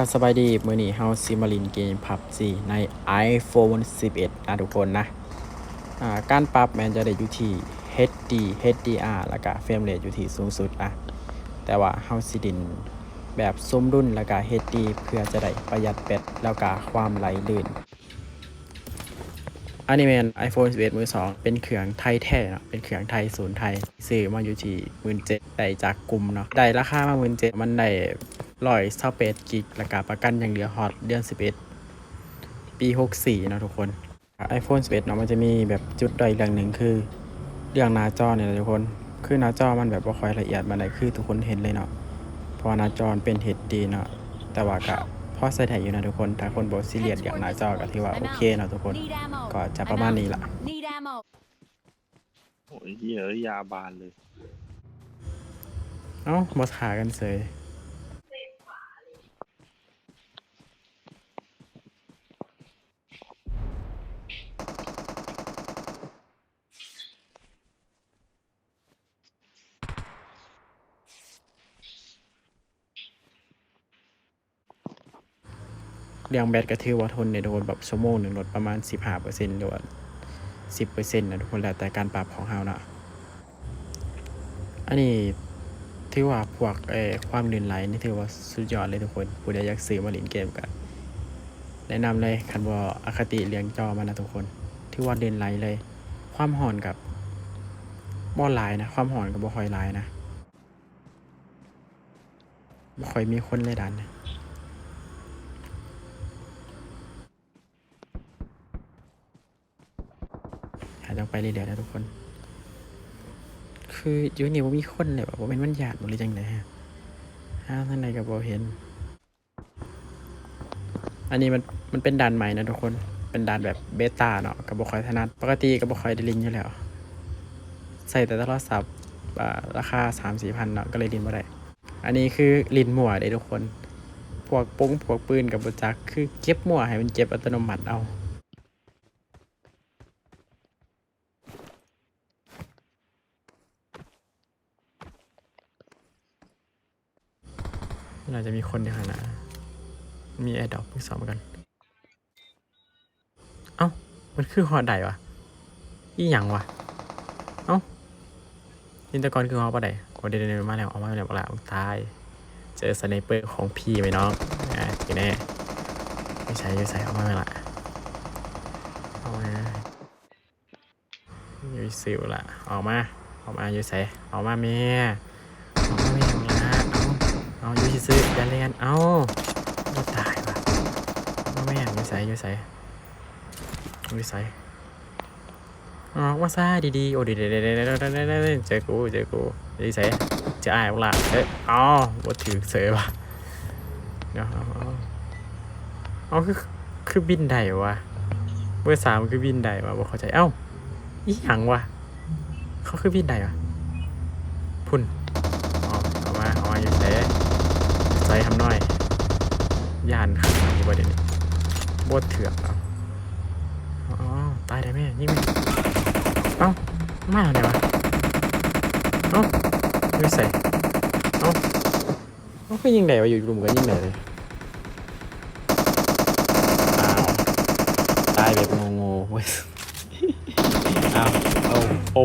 การสบายดีมือหนีเฮาซิมาลินเกมพับซีใน iPhone 11 นะทุกคนนะการปรับแมนจะได้อยู่ที่ HD HDR แล้วก็เฟรมเรทอยู่ที่สูงสุดนะแต่ว่าเฮาสิดินแบบสมดุลแล้วก็ HD เพื่อจะได้ประหยัดแบตแล้วก็ความไหลลื่นอันนี้แมน iPhone 11 มือ 2 เป็นเครื่องไทยแท้เนาะเป็นเครื่องไทยศูนย์ไทยซื้อมาอยู่ที่หมื่นเจ็ดได้จากกลุ่มเนาะได้ราคามาหมื่นเจ็ดมันได้ ร้อยเศร้าเป็ดกิกแล้วก็ประกันอย่างเดียวฮอตเดือน 11 ปี 64เนาะทุกคน iPhone 11เนาะมันจะมีแบบจุดด้อยเรื่องหนึ่งคือ เรื่องหน้าจอเนี่ยนะทุกคน คือหน้าจอมันแบบบ่ค่อยละเอียดมันได้คือทุกคนเห็นเลยเนาะเพราะว่าหน้าจอมันเป็น HD เนาะแต่ว่าก็พอใส่ได้อยู่นะทุกคน ถ้าคนบ่ซีเรียสอย่างหน้าจอก็ถือว่าโอเคเนาะทุกคน ก็จะประมาณนี้ล่ะ Need ammo. โอ้ยเหี้ยเอะยาบานเลย เอ้ามาถากันเสย เรื่องแบตก็ถือว่าทนในโดนแบบชั่วโมงหนึ่งลดประมาณ15%หรือว่า10%นะทุกคนแล้วแต่การปรับของเฮานะอันนี้ถือว่าพวกเอ่อความลื่นไหลนี่ถือว่าสุดยอดเลยทุกคนผู้ใดอยากซื้อมาเล่นเกมกันแนะนำเลยคันว่าอคติเลี้ยงจอมันนะทุกคนถือว่าลื่นไหลเลย ความห่อนกับบ่หลายนะความห่อนกับบ่ค่อยหลายนะบ่ค่อยมีคนเลยดันนะ หาจังไปเรื่อยๆนะทุกคน คืออยู่นี่ว่ามีคนเลยแบบว่าเป็นมันหยาดหมดเลยจังเลยฮะห้าวท่านใดก็บอเห็น อันนี้มันมันเป็นด่านใหม่นะทุกคน เป็นด่านแบบเบต้าเนาะกับบคอยถนัดปกติกับบคอยได้ลินอยู่แล้ว ใส่แต่โทรศัพท์ราคาสามสี่พันเนาะก็เลยลินมาได้ อันนี้คือลินมั่วเด้ทุกคน พวกปุ้งพวกปืนกับบจัก คือเก็บมั่วให้มันเก็บอัตโนมัติเอา น่าจะมีคนในขณะมีแอร์ดรอปอีกสองเหมือนกัน เอ้า มันคือฮอใดวะอีหยังวะ เอ้าอินตอร์กอนคือฮอปะใดโอเดี๋ยวเดี๋ยวมาแล้วเอามาแล้วละตาย เจอสไนเปอร์ของพี่ไหมน้องอ่าทีแน่ไม่ใช่ไม่ใช่เอามาแล้วละเอามายูสิวละออกมา ออกมายูใส่ออกมาเมีย เอาอยู่ซื้อๆอย่าเล่นเอาบ่ตายว่ะว่าแม่อยู่ใส่อยู่ใส่อยู่ใส่อ๋อว่าซ่าดีๆโอ้ดี๋ยวเดี๋ยวเดี๋ยวเดี๋ยวเดี๋ยวเดี๋ยวเดี๋ยวเจอกูเจอกูอยู่ใส่เจะอายเวละเอ้ยอ๋อบ่ถือเสือว่ะเดี๋ยวเอาเอาเอาคือคือบินได้วะเบอร์สามคือบินได้วะบ่เข้าใจเอ้าอีหยังวะเขาคือบินได้วะพุ่นเอาเอามาเอามาอยู่ใส่ใส่ ทำหน่อยย่านขังอยู่ประเด็นนี้บดเถือกเอาอ๋อตายได้ไหมยิงไหมเอ้ามาอะไรวะเอ้าไม่ใส่เอ้าเอ้าก็ยิงไหนวะอยู่กลุ่มกันยิงไหนเลยอ้าวตายแบบงงๆเว้ยอ้าวโอ้โอ้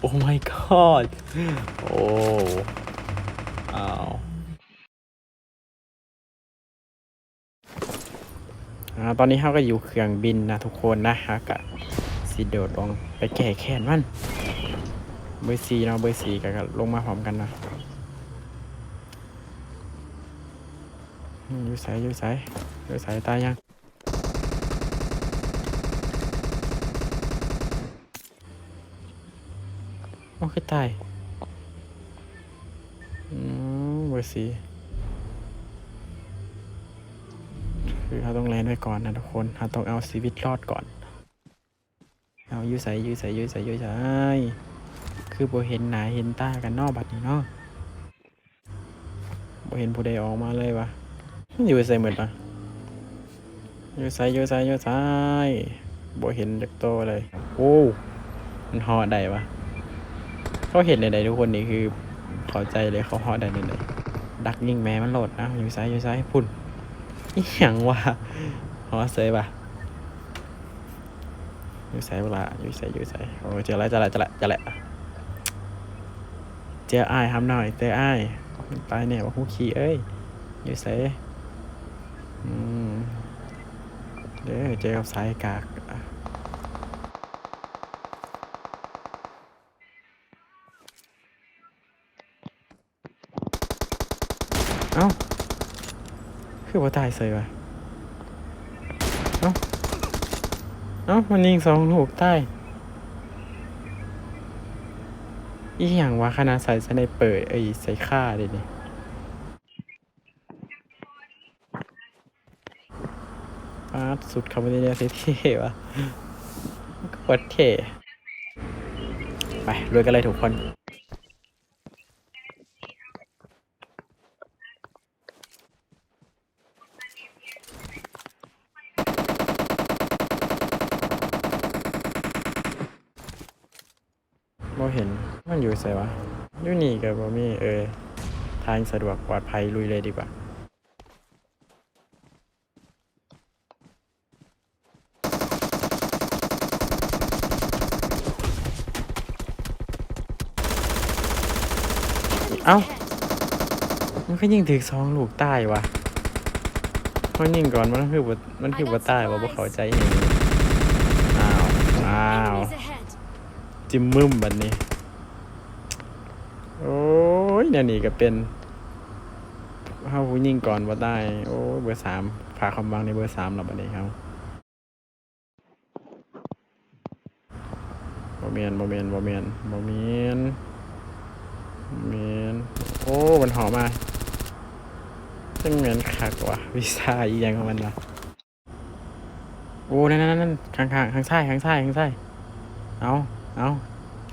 โอ้ my god โอ้อ้าว อ่าตอนนี้เขาก็อยู่เครื่องบินนะทุกคนนะฮะกะสิโดดลงไปแก่แค้นมันเบอร์สีเนาะเบอร์สีก็ลงมาพร้อมกันนะอืมอยู่ใสอยู่ใสอยู่ใสตายยังโอ้คือตายอืมเบอร์สี คือเราต้องแลนไว้ก่อนนะทุกคนเราต้องเอาชีวิตรอดก่อน เอาอยูใส่ยูใส่ยูใส่ยูใส่คือโบเห็นหนาเห็นตากันนอกบัดนี้เนาะโบเห็นผู้ใดออกมาเลยวะมันอยู่ใส่เหมือนปะอยูใส่อยูใส่อยูใส่โบเห็นจักโตเลยโอ้มันหอได้ปะเขาเห็นในใดทุกคนนี่คือเข้าใจเลยเขาฮอได้เลยดักยิงแม่มันโหลดนะอยู่ซ้ายอยู่ซ้ายพุ่น อีหยังวะหอเซยป่ะอยู่ใส่เวลาอยู่ใส่อยู่ใส่โอ้เจอแล้วเจอแล้วเจอแล้วเจอแล้วเจอไอ้ายทำหน่อยเจอไอ้ตายไปเนี่ยว่าหูขี่เอ้ยอยู่ใส่อืมเด้อเจอกับสายกากเอ้า คือว่าตายเสยวะเอ้า เอ้า มันยิงสองลูกใต้อีหยังวะขนาดใส่สไนเปอร์ไอ้ยใส่ค่าเดินี่ปาดสุดคำว่าเนี่ยเท่ๆวะโคตรเท่ไปรวยกันเลยทุกคน บ่เห็นมันอยู่ไสวะอยู่นี่ก็บ่มีเออทางสะดวกปลอดภัยลุยเลยดีกว่าเอ้า มันก็ยิงถึงสองลูกใต้วะมันยิงก่อนมันคือบ่มันคือบ่ใต้ว่าบ่เข้าใจอหยังอ้าว อ้าว Enemies ahead. จิมมึมบัดนี้ โอ้ยเนี่ยนี่ก็เป็นเฮาผู้ยิงก่อนว่าได้ โอ้เบอร์สามพาคำวางในเบอร์สามแล้วบัดนี้ครับบ่เมียนบ่เมียนบ่เมียนบ่เมียนเมียนโอ้มันหอมมาจังเมียนคักว่ะวิซ่าอีหยังของมันวะโอ้นั่นนั่นนั่นข้างข้างข้างซ้ายข้างซ้ายข้างซ้ายเอา เอา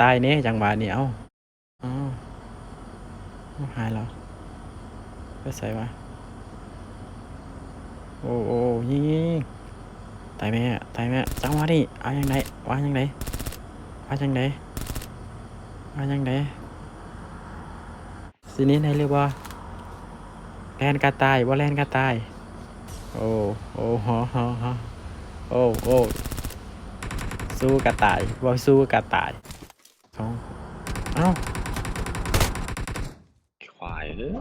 ตายเน่จังหวะนี้เอาเอาเอาหายแล้วไปใส่วะโอ้โอ้ยิงยิงตายแม่ตายแม่จังหวะนี้เอายังไงว่ายังไงว่ายังไงว่ายังไงสินี้ไหนเรียกว่าแลนกระตายว่าแลนกระตาย โอ้ โอ้ฮอฮอฮอโอ้ โอ้ สู้กระต่ายว่าสู้กระต่ายสองเอ้าควายเฮ้ย